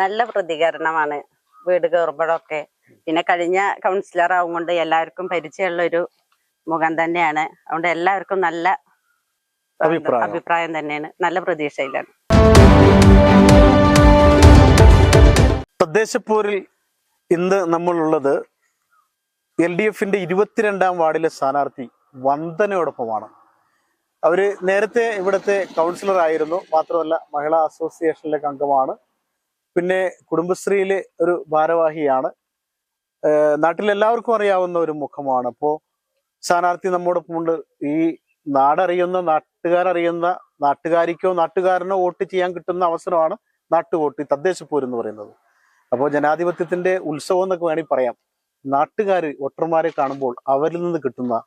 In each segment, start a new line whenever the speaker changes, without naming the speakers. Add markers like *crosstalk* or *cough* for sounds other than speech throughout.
നല്ല പ്രതികരണമാണ് വീട് കയറുമ്പോഴൊക്കെ. പിന്നെ കഴിഞ്ഞ കൗൺസിലർ ആവും കൊണ്ട് എല്ലാവർക്കും പരിചയമുള്ള ഒരു മുഖം തന്നെയാണ്. അതുകൊണ്ട് എല്ലാവർക്കും നല്ല
അഭിപ്രായം.
തന്നെയാണ്. നല്ല പ്രതീക്ഷയിലാണ്.
തദ്ദേശപ്പൂരിൽ ഇന്ന് നമ്മളുള്ളത് എൽ ഡി എഫിന്റെ ഇരുപത്തിരണ്ടാം വാർഡിലെ സ്ഥാനാർത്ഥി വന്ദനയോടൊപ്പമാണ്. അവർ നേരത്തെ ഇവിടുത്തെ കൗൺസിലർ ആയിരുന്നു. മാത്രമല്ല മഹിളാ അസോസിയേഷനിലെ അംഗമാണ്. പിന്നെ കുടുംബശ്രീയിലെ ഒരു ഭാരവാഹിയാണ്. നാട്ടിലെല്ലാവർക്കും അറിയാവുന്ന ഒരു മുഖമാണ്. അപ്പോ സ്ഥാനാർത്ഥി നമ്മോടൊപ്പം ഉണ്ട്. ഈ നാടറിയുന്ന നാട്ടുകാരറിയുന്ന നാട്ടുകാരിക്കോ നാട്ടുകാരനോ വോട്ട് ചെയ്യാൻ കിട്ടുന്ന അവസരമാണ് നാട്ടുവോട്ട് ഈ തദ്ദേശപ്പോര് എന്ന് പറയുന്നത്. അപ്പോൾ ജനാധിപത്യത്തിന്റെ ഉത്സവം എന്നൊക്കെ വേണമെങ്കിൽ പറയാം. നാട്ടുകാർ വോട്ടർമാരെ കാണുമ്പോൾ അവരിൽ നിന്ന് കിട്ടുന്ന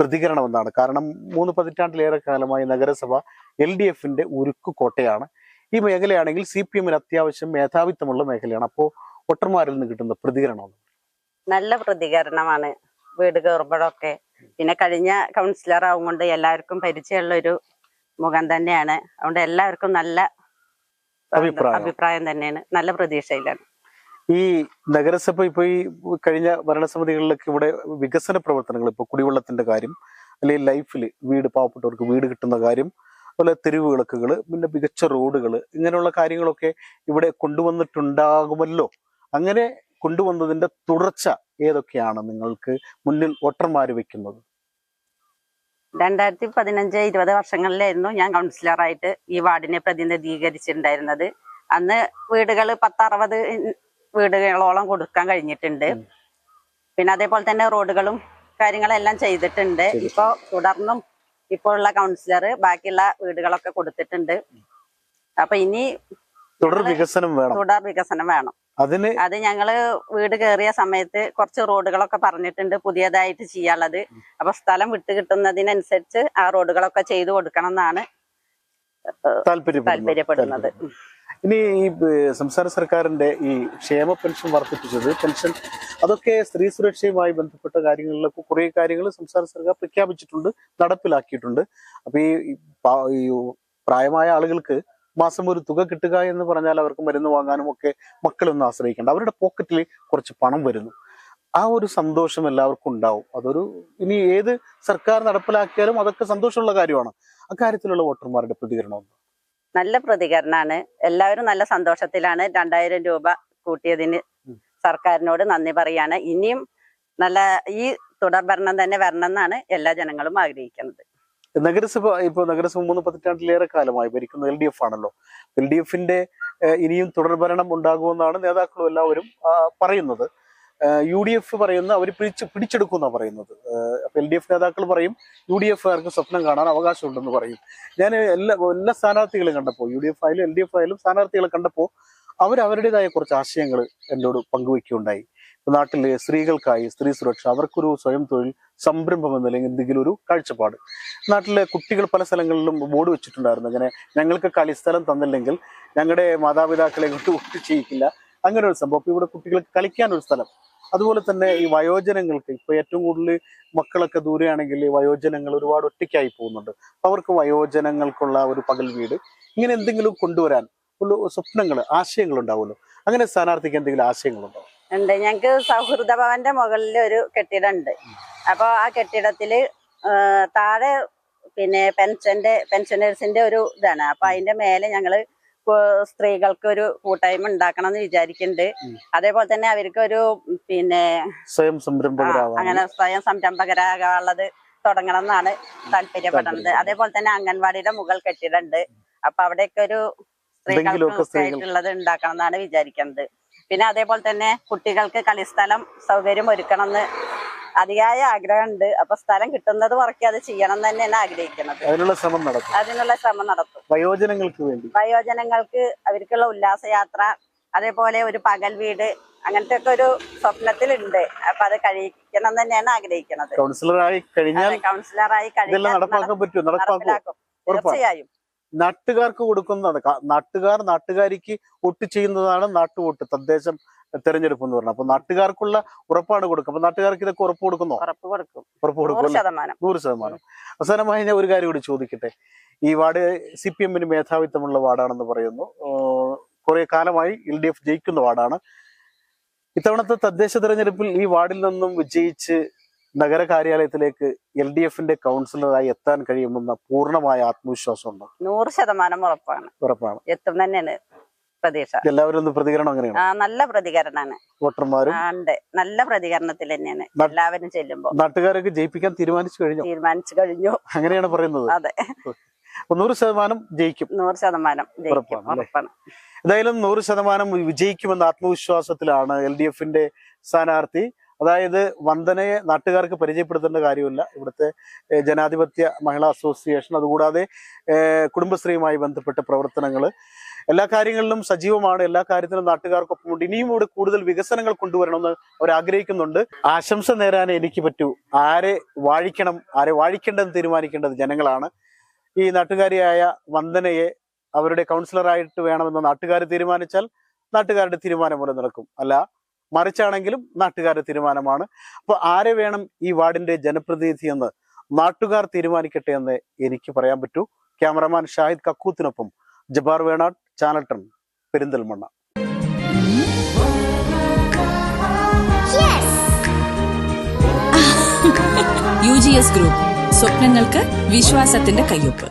പ്രതികരണം എന്താണ്? കാരണം മൂന്ന് പതിറ്റാണ്ടിലേറെ കാലമായി നഗരസഭ എൽ ഡി എഫിന്റെ ഉരുക്കു കോട്ടയാണ്. ഈ മേഖലയാണെങ്കിൽ സി പി എമ്മിന് അത്യാവശ്യം മേധാവിത്വമുള്ള മേഖലയാണ്. അപ്പോൾ വോട്ടർമാരിൽ നിന്ന് കിട്ടുന്ന പ്രതികരണം
നല്ല പ്രതികരണമാണ്. വീട് കയറുമ്പോഴൊക്കെ. പിന്നെ കഴിഞ്ഞ കൗൺസിലർ ആവുകൊണ്ട് എല്ലാവർക്കും പരിചയമുള്ള ഒരു മുഖം തന്നെയാണ്. അതുകൊണ്ട് എല്ലാവർക്കും നല്ല
അഭിപ്രായം.
അഭിപ്രായം തന്നെയാണ്. നല്ല പ്രതീക്ഷയിലാണ്.
ഈ നഗരസഭ ഇപ്പൊ ഈ കഴിഞ്ഞ ഭരണസമിതികളിലൊക്കെ ഇവിടെ വികസന പ്രവർത്തനങ്ങൾ ഇപ്പൊ കുടിവെള്ളത്തിന്റെ കാര്യം അല്ലെങ്കിൽ ലൈഫിൽ വീട് പാവപ്പെട്ടവർക്ക് വീട് കിട്ടുന്ന കാര്യം അതുപോലെ തെരുവ് വിളക്കുകൾ പിന്നെ മികച്ച റോഡുകൾ ഇങ്ങനെയുള്ള കാര്യങ്ങളൊക്കെ ഇവിടെ കൊണ്ടുവന്നിട്ടുണ്ടാകുമല്ലോ. അങ്ങനെ കൊണ്ടുവന്നതിന്റെ തുടർച്ച ഏതൊക്കെയാണ് നിങ്ങൾക്ക് മുന്നിൽ വോട്ടർമാർ വെക്കുന്നത്?
രണ്ടായിരത്തി പതിനഞ്ച് ഇരുപത് വർഷങ്ങളിലായിരുന്നു ഞാൻ കൗൺസിലറായിട്ട് ഈ വാർഡിനെ പ്രതിനിധീകരിച്ചിട്ടുണ്ടായിരുന്നത്. അന്ന് വീടുകൾ പത്തറുപത് വീടുകളോളം കൊടുക്കാൻ കഴിഞ്ഞിട്ടുണ്ട്. പിന്നെ അതേപോലെ തന്നെ റോഡുകളും കാര്യങ്ങളെല്ലാം ചെയ്തിട്ടുണ്ട്. ഇപ്പോൾ തുടർന്നും ഇപ്പോൾ ഉള്ള കൗൺസിലർ ബാക്കിയുള്ള വീടുകളൊക്കെ കൊടുത്തിട്ടുണ്ട്. അപ്പൊ ഇനി
തുടർ വികസനം വേണം.
തുടർ വികസനം വേണം.
അതിന്
അത് ഞങ്ങൾ വീട് കയറിയ സമയത്ത് കുറച്ച് റോഡുകളൊക്കെ പറഞ്ഞിട്ടുണ്ട് പുതിയതായിട്ട് ചെയ്യാനുള്ളത്. അപ്പൊ സ്ഥലം വിട്ടു കിട്ടുന്നതിനനുസരിച്ച് ആ റോഡുകളൊക്കെ ചെയ്തു കൊടുക്കണം എന്നാണ്
താല്പര്യപ്പെടുന്നത്. ഇനി ഈ സംസ്ഥാന സർക്കാരിന്റെ ഈ ക്ഷേമ പെൻഷൻ വർദ്ധിപ്പിച്ചത് പെൻഷൻ അതൊക്കെ സ്ത്രീ സുരക്ഷയുമായി ബന്ധപ്പെട്ട കാര്യങ്ങളിലൊക്കെ കുറേ കാര്യങ്ങൾ സംസ്ഥാന സർക്കാർ പ്രഖ്യാപിച്ചിട്ടുണ്ട് നടപ്പിലാക്കിയിട്ടുണ്ട്. അപ്പൊ ഈ പ്രായമായ ആളുകൾക്ക് മാസം ഒരു തുക കിട്ടുക എന്ന് പറഞ്ഞാൽ അവർക്ക് മരുന്ന് വാങ്ങാനും ഒക്കെ മക്കളൊന്നും ആശ്രയിക്കേണ്ട. അവരുടെ പോക്കറ്റിൽ കുറച്ച് പണം വരുന്നു. ആ ഒരു സന്തോഷം എല്ലാവർക്കും ഉണ്ടാവും. അതൊരു ഇനി ഏത് സർക്കാർ നടപ്പിലാക്കിയാലും അതൊക്കെ സന്തോഷമുള്ള കാര്യമാണ്. അക്കാര്യത്തിലുള്ള വോട്ടർമാരുടെ പ്രതികരണം.
നല്ല പ്രതികരണമാണ് എല്ലാവരും നല്ല സന്തോഷത്തിലാണ് രണ്ടായിരം രൂപ കൂട്ടിയതിന്. സർക്കാരിനോട് നന്ദി പറയാണ്. ഇനിയും നല്ല ഈ തുടർഭരണം തന്നെ വരണം എന്നാണ് എല്ലാ ജനങ്ങളും ആഗ്രഹിക്കുന്നത്.
നഗരസഭ ഇപ്പൊ നഗരസഭ മൂന്ന് പതിറ്റാണ്ടിലേറെ കാലമായി ഭരിക്കുന്നത് എൽ ഡി എഫ് ആണല്ലോ. എൽ ഡി എഫിന്റെ ഇനിയും തുടർഭരണം ഉണ്ടാകുമെന്നാണ് നേതാക്കളും എല്ലാവരും പറയുന്നത്. യു ഡി എഫ് പറയുന്ന അവർ പിടിച്ച് പിടിച്ചെടുക്കുമെന്നാണ് പറയുന്നത്. അപ്പൊ എൽ ഡി എഫ് നേതാക്കൾ പറയും യു ഡി എഫുകാർക്ക് സ്വപ്നം കാണാൻ അവകാശമുണ്ടെന്ന് പറയും. ഞാൻ എല്ലാ എല്ലാ സ്ഥാനാർത്ഥികളും കണ്ടപ്പോൾ യു ഡി എഫ് ആയാലും എൽ ഡി എഫ് ആയാലും സ്ഥാനാർത്ഥികളെ കണ്ടപ്പോൾ അവർ അവരുടേതായ കുറച്ച് ആശയങ്ങൾ എന്നോട് പങ്കുവെക്കുകയുണ്ടായി. നാട്ടിലെ സ്ത്രീകൾക്കായി സ്ത്രീ സുരക്ഷ അവർക്കൊരു സ്വയം തൊഴിൽ സംരംഭം എന്ന അല്ലെങ്കിൽ എന്തെങ്കിലും ഒരു കാഴ്ചപ്പാട്. നാട്ടിലെ കുട്ടികൾ പല സ്ഥലങ്ങളിലും ബോർഡ് വെച്ചിട്ടുണ്ടായിരുന്നു. അങ്ങനെ ഞങ്ങൾക്ക് കളിസ്ഥലം തന്നില്ലെങ്കിൽ ഞങ്ങളുടെ മാതാപിതാക്കളെ കൊണ്ട് വോട്ട് ചെയ്യിക്കില്ല. അങ്ങനെ ഒരു സംഭവം ഇവിടെ കുട്ടികൾക്ക് കളിക്കാൻ ഒരു സ്ഥലം. അതുപോലെ തന്നെ ഈ വയോജനങ്ങൾക്ക് ഇപ്പൊ ഏറ്റവും കൂടുതൽ മക്കളൊക്കെ ദൂരെയാണെങ്കിൽ വയോജനങ്ങൾ ഒരുപാട് ഒറ്റയ്ക്കായി പോകുന്നുണ്ട്. അവർക്ക് വയോജനങ്ങൾക്കുള്ള ഒരു പകൽ വീട്. ഇങ്ങനെ എന്തെങ്കിലും കൊണ്ടുവരാൻ സ്വപ്നങ്ങൾ ആശയങ്ങൾ ഉണ്ടാവുമല്ലോ അങ്ങനെ സ്ഥാനാർത്ഥിക്ക് എന്തെങ്കിലും ആശയങ്ങളുണ്ടോ?
ഉണ്ട്. ഞങ്ങക്ക് സൗഹൃദ ഭവന്റെ മുകളിൽ ഒരു കെട്ടിടം ഉണ്ട് അപ്പൊ ആ കെട്ടിടത്തിൽ താഴെ പിന്നെ പെൻഷന്റെ പെൻഷനേഴ്സിന്റെ ഒരു ഇതാണ്. അപ്പൊ അതിന്റെ മേലെ ഞങ്ങൾ സ്ത്രീകൾക്ക് ഒരു കൂട്ടായ്മ ഉണ്ടാക്കണം എന്ന് വിചാരിക്കുന്നുണ്ട് അതേപോലെ തന്നെ അവർക്ക് ഒരു പിന്നെ
സ്വയം
ആ, അങ്ങനെ സ്വയം സംരംഭകരാകാനുള്ളത് തുടങ്ങണം എന്നാണ് താല്പര്യപ്പെടുന്നത് അതേപോലെ തന്നെ അംഗൻവാടിയുടെ മുകൾ കെട്ടിടുണ്ട്. അപ്പൊ അവിടെയൊക്കെ ഒരു
എന്തെങ്കിലുമൊക്കെ
സ്ത്രീകൾക്ക്
സ്ത്രീകൾ-
ആയിട്ടുള്ളത് ഉണ്ടാക്കണം എന്നാണ് വിചാരിക്കുന്നത് പിന്നെ അതേപോലെ തന്നെ കുട്ടികൾക്ക് കളിസ്ഥലം സൗകര്യം ഒരുക്കണം എന്ന് അതിയായ ആഗ്രഹമുണ്ട്. അപ്പൊ സ്ഥലം കിട്ടുന്നത് കുറയ്ക്ക് അത് ചെയ്യണം എന്ന് തന്നെയാണ് ആഗ്രഹിക്കുന്നത്.
അതിനുള്ള ശ്രമം നടത്തും.
അതിനുള്ള ശ്രമം നടത്തും.
വയോജനങ്ങൾക്ക് വേണ്ടി.
വയോജനങ്ങൾക്ക് അവർക്കുള്ള ഉല്ലാസയാത്ര അതേപോലെ ഒരു പകൽ വീട് അങ്ങനത്തെ ഒക്കെ ഒരു സ്വപ്നത്തിലുണ്ട്. അപ്പൊ അത് കഴിക്കണം തന്നെയാണ് ആഗ്രഹിക്കുന്നത്.
കൗൺസിലറായി കഴിഞ്ഞാൽ
കൗൺസിലറായി കഴിഞ്ഞാൽ
നടപ്പാക്കാൻ
പറ്റും
നടപ്പാക്കും.
തീർച്ചയായും.
നാട്ടുകാർക്ക് കൊടുക്കുന്നതാണ്. നാട്ടുകാർ നാട്ടുകാരിക്ക് വോട്ട് ചെയ്യുന്നതാണ് നാട്ടുവോട്ട്. തദ്ദേശം തെരഞ്ഞെടുപ്പ് എന്ന് പറഞ്ഞത് അപ്പൊ നാട്ടുകാർക്കുള്ള ഉറപ്പാണ് കൊടുക്കുക. അപ്പൊ നാട്ടുകാർക്ക് ഇതൊക്കെ ഉറപ്പ് കൊടുക്കുന്നോ?
ഉറപ്പ് കൊടുക്കും.
ഉറപ്പ് കൊടുക്കും
നൂറ്? ശതമാനം.
അവസാനമായി ഞാൻ ഒരു കാര്യം കൂടി ചോദിക്കട്ടെ. ഈ വാർഡ് സി പി എമ്മിന് മേധാവിത്വമുള്ള വാർഡാണെന്ന് പറയുന്നു. കുറെ കാലമായി എൽ ഡി എഫ് ജയിക്കുന്ന വാർഡാണ്. ഇത്തവണത്തെ തദ്ദേശ തെരഞ്ഞെടുപ്പിൽ ഈ വാർഡിൽ നിന്നും വിജയിച്ച് നഗര കാര്യാലയത്തിലേക്ക് എൽ ഡി എഫിന്റെ കൗൺസിലറായി എത്താൻ കഴിയുമെന്ന പൂർണമായ ആത്മവിശ്വാസമുണ്ട്?
നൂറ് ശതമാനം ഉറപ്പാണ്.
ഉറപ്പാണ്.
എത്തും തന്നെയാണ്. പ്രതീക്ഷ.
എല്ലാവരും പ്രതികരണം അങ്ങനെയാണ്?
ആ നല്ല പ്രതികരണമാണ്
വോട്ടർമാരും?
ഉണ്ട്. നല്ല പ്രതികരണത്തിൽ തന്നെയാണ്. എല്ലാവരും ചെല്ലുമ്പോ.
നാട്ടുകാരൊക്കെ ജയിപ്പിക്കാൻ തീരുമാനിച്ചു കഴിഞ്ഞു?
തീരുമാനിച്ചു കഴിഞ്ഞു.
അങ്ങനെയാണ് പറയുന്നത്.
അതെ.
നൂറ് ശതമാനം ജയിക്കും.
നൂറ് ശതമാനം
എന്തായാലും നൂറ് ശതമാനം വിജയിക്കുമെന്ന ആത്മവിശ്വാസത്തിലാണ് എൽ ഡി എഫിന്റെ സ്ഥാനാർത്ഥി. അതായത് വന്ദനയെ നാട്ടുകാർക്ക് പരിചയപ്പെടുത്തേണ്ട കാര്യമില്ല. ഇവിടുത്തെ ജനാധിപത്യ മഹിളാ അസോസിയേഷൻ. അതുകൂടാതെ കുടുംബശ്രീയുമായി ബന്ധപ്പെട്ട പ്രവർത്തനങ്ങൾ എല്ലാ കാര്യങ്ങളിലും സജീവമാണ്. എല്ലാ കാര്യത്തിലും നാട്ടുകാർക്കൊപ്പമുണ്ട് ഇനിയും ഇവിടെ കൂടുതൽ വികസനങ്ങൾ കൊണ്ടുവരണമെന്ന് അവർ ആഗ്രഹിക്കുന്നുണ്ട്. ആശംസ നേരാൻ എനിക്ക് പറ്റൂ. ആരെ വാഴിക്കണം ആരെ വാഴിക്കേണ്ടതെന്ന് തീരുമാനിക്കേണ്ടത് ജനങ്ങളാണ്. ഈ നാട്ടുകാരിയായ വന്ദനയെ അവരുടെ കൗൺസിലറായിട്ട് വേണമെന്ന് നാട്ടുകാർ തീരുമാനിച്ചാൽ നാട്ടുകാരുടെ തീരുമാനം പോലെ നടക്കും. അല്ല മറിച്ചാണെങ്കിലും നാട്ടുകാരുടെ തീരുമാനമാണ്. അപ്പോൾ ആരെ വേണം ഈ വാർഡിന്റെ ജനപ്രതിനിധി എന്ന് നാട്ടുകാർ തീരുമാനിക്കട്ടെ എന്ന് എനിക്ക് പറയാൻ പറ്റൂ. ക്യാമറമാൻ ഷാഹിദ് കക്കൂത്തിനൊപ്പം Jabbar Venad. Channel ton Perinthalmanna *laughs*
U G S group സ്വപ്നങ്ങൾക്ക് വിശ്വാസത്തിന്റെ കയ്യൊപ്പ്.